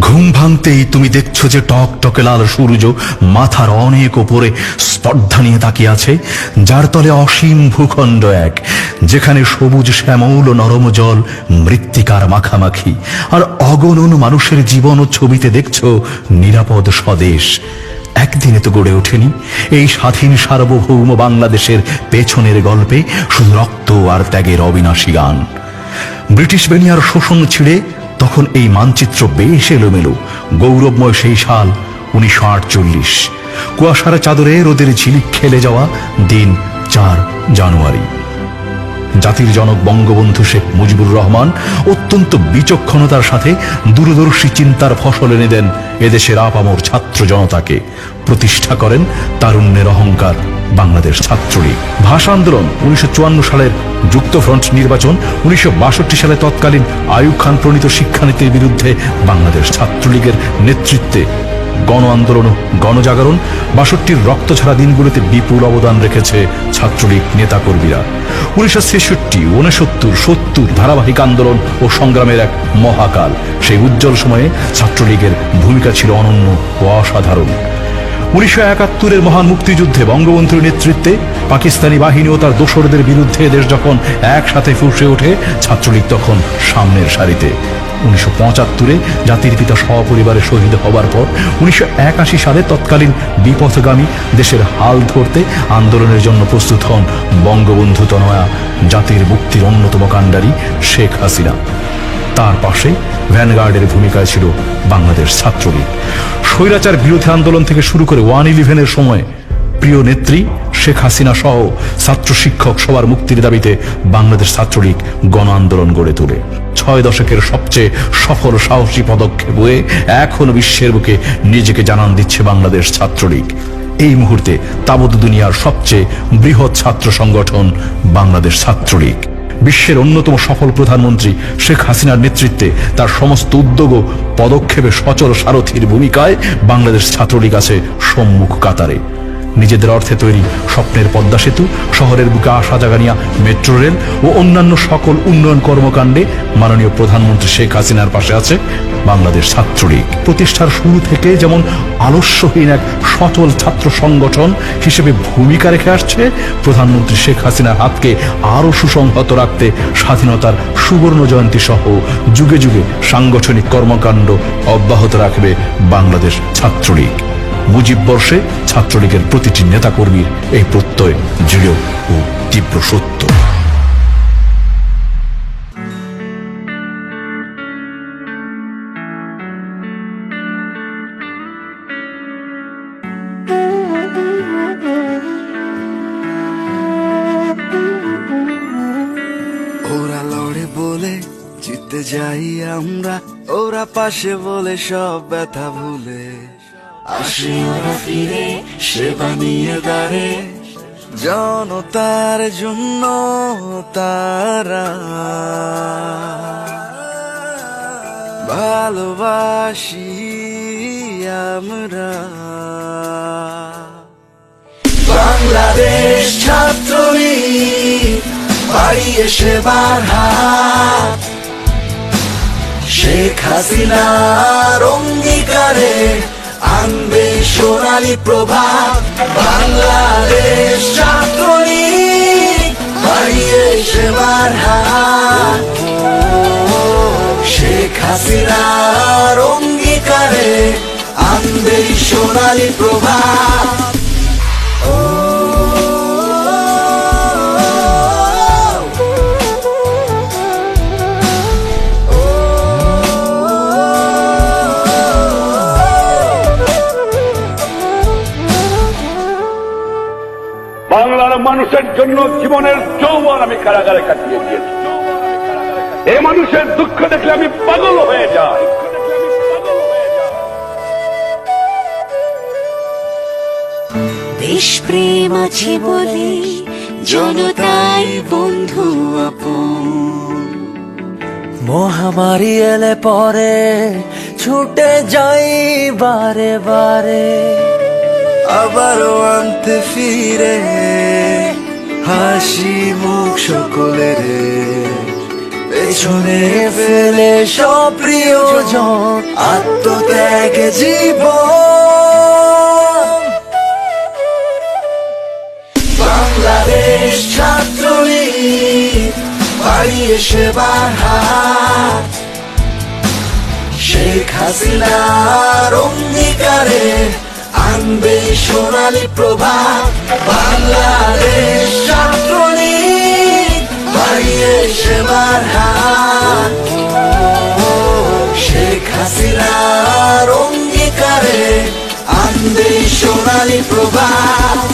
ঘুম ভাঙতেই তুমি দেখছ যে টক টকে লাল সূর্য মাথার অনেক ওপরে স্পর্ধা নিয়ে তাকিয়ে আছে, যার তলে অসীম ভূখণ্ড এক, যেখানে সবুজ শ্যামল নরম জল মৃত্তিকার মাখামাখি, আর অগণন মানুষের জীবন ও ছবিতে দেখছ নিরাপদ স্বদেশ। একদিনে তো গড়ে ওঠেনি এই স্বাধীন সার্বভৌম বাংলাদেশের পেছনের গল্পে শুধু রক্ত আর ত্যাগের অবিনাশী গান। ব্রিটিশ বেনিয়ার শোষণ ছিঁড়ে তখন এই মানচিত্র বেশ এলোমেলো। গৌরবময় সেই সাল উনিশশো আটচল্লিশ। কুয়াশার চাদরে রোদের ঝিলিক খেলে যাওয়া দিন চার জানুয়ারি। জাতির জনক বঙ্গবন্ধু শেখ মুজিবুর রহমান অত্যন্ত বিচক্ষণতার সাথে দূরদর্শী চিন্তার ফসল এনে দেন এদেশের আপামর ছাত্র জনতাকে। প্রতিষ্ঠা করেন তারুণ্যের অহংকার বাংলাদেশ ছাত্রলীগ। ভাষা আন্দোলন উনিশশো চুয়ান্ন সালের যুক্তফ্রন্ট নির্বাচন উনিশশো বাষট্টি সালে তৎকালীন আয়ুব খান প্রণীত শিক্ষানীতির বিরুদ্ধে বাংলাদেশ ছাত্রলীগের নেতৃত্বে গণ আন্দোলন গণজাগরণ, বাষট্টির রক্ত ছাড়া দিনগুলোতে বিপুল অবদান রেখেছে ছাত্রলীগ নেতাকর্মীরা। উনিশশো ছেষট্টি উনসত্তর সত্তর ধারাবাহিক আন্দোলন ও সংগ্রামের এক মহাকাল। সেই উজ্জ্বল সময়ে ছাত্রলীগের ভূমিকা ছিল অনন্য ও অসাধারণ। উনিশশো একাত্তরের মহান মুক্তিযুদ্ধে বঙ্গবন্ধুর নেতৃত্বে পাকিস্তানি বাহিনী ও তার দোসরদের বিরুদ্ধে দেশ যখন একসাথে ফুসে ওঠে, ছাত্রলীগ তখন সামনের সারিতে। উনিশশো পঁচাত্তরে জাতির পিতা সপরিবারে শহীদ হবার পর উনিশশো একাশি সালে তৎকালীন বিপথগামী দেশের হাল ধরতে আন্দোলনের জন্য প্রস্তুত হন বঙ্গবন্ধু তনয়া, জাতির মুক্তির অন্যতম কাণ্ডারি শেখ হাসিনা। তার পাশে ভ্যানগার্ডের ভূমিকায় ছিল বাংলাদেশ ছাত্রলীগ। স্বৈরাচার বিরোধী আন্দোলন থেকে শুরু করে ওয়ান ইলেভেনের সময় প্রিয় নেত্রী শেখ হাসিনা সহ ছাত্র শিক্ষক সবার মুক্তির দাবিতে বাংলাদেশ ছাত্রলীগ গণ আন্দোলন গড়ে তোলে। ছয় দশকের সবচেয়ে সফল সাহসী পদক্ষেপ হয়ে এখন বিশ্বের বুকে নিজেকে জানান দিচ্ছে বাংলাদেশ ছাত্রলীগ। এই মুহূর্তে তাবৎ দুনিয়ার সবচেয়ে বৃহৎ ছাত্র সংগঠন বাংলাদেশ ছাত্রলীগ। বিশ্বের অন্যতম সফল প্রধানমন্ত্রী শেখ হাসিনার নেতৃত্বে তার সমস্ত উদ্যোগ ও পদক্ষেপে সচল সারথীর ভূমিকায় বাংলাদেশ ছাত্রলীগ আছে সম্মুখ কাতারে। নিজেদের অর্থে তৈরি স্বপ্নের পদ্মা সেতু, শহরের বুকে আশা জাগানিয়া মেট্রো রেল ও অন্যান্য সকল উন্নয়ন কর্মকাণ্ডে মাননীয় প্রধানমন্ত্রী শেখ হাসিনার পাশে আছে বাংলাদেশ ছাত্রলীগ। প্রতিষ্ঠার শুরু থেকে যেমন আলস্যহীন এক সচল ছাত্র সংগঠন হিসেবে ভূমিকা রেখে আসছে, প্রধানমন্ত্রী শেখ হাসিনার হাতকে আরও সুসংহত রাখতে স্বাধীনতার সুবর্ণ জয়ন্তী সহ যুগে যুগে সাংগঠনিক কর্মকাণ্ড অব্যাহত রাখবে বাংলাদেশ ছাত্রলীগ। মুজিব বর্ষে ছাত্রলীগের প্রতিটি নেতাকর্মীর এই প্রত্যয়, দৃঢ় ও তীব্র সত্য। যাই আমরা, ওরা পাশে বলে সব ব্যথা ভুলে। আসে ওরা ফিরে সেবা নিয়ে দাঁড়ে। জনতার জন্য তারা ভালোবাসি আমরা। বাংলাদেশ ছাত্রলীগ, বাড়িয়ে সেবার হাত। শেখ হাসিনার অঙ্গীকারে আনবে সোনালী প্রভাত বাংলাদেশ ছাত্রলীগ হারিয়ে সেবার হাত শেখ হাসিনার অঙ্গীকারে আনবে সোনালী প্রভাত মানুষের জন্য জীবনের যৌবন আমি কারাগারে কাটিয়ে দিয়েছি। এ মানুষের দুঃখ দেখলে আমি পাগল হয়ে যাই। দেশ প্রেম আছে বলে জনতাই বন্ধু আপন। মহামারী এলে পরে ছুটে যাই বারে বারে। আবারও আনতে ফিরে হাসি মুখ সকলের। পেছনে ফেলে সব প্রিয়জন, আত্মত্যাগ জীবন। বাংলাদেশ ছাত্রলীগ বাড়িয়ে সেবার হাত। শেখ হাসিনার অঙ্গীকারে আনবে সোনালী প্রভাত বাংলাদেশ ছাত্রলীগ বাড়িয়ে সেবার হাত শেখ হাসিনার অঙ্গীকারে আনবে সোনালী প্রভাত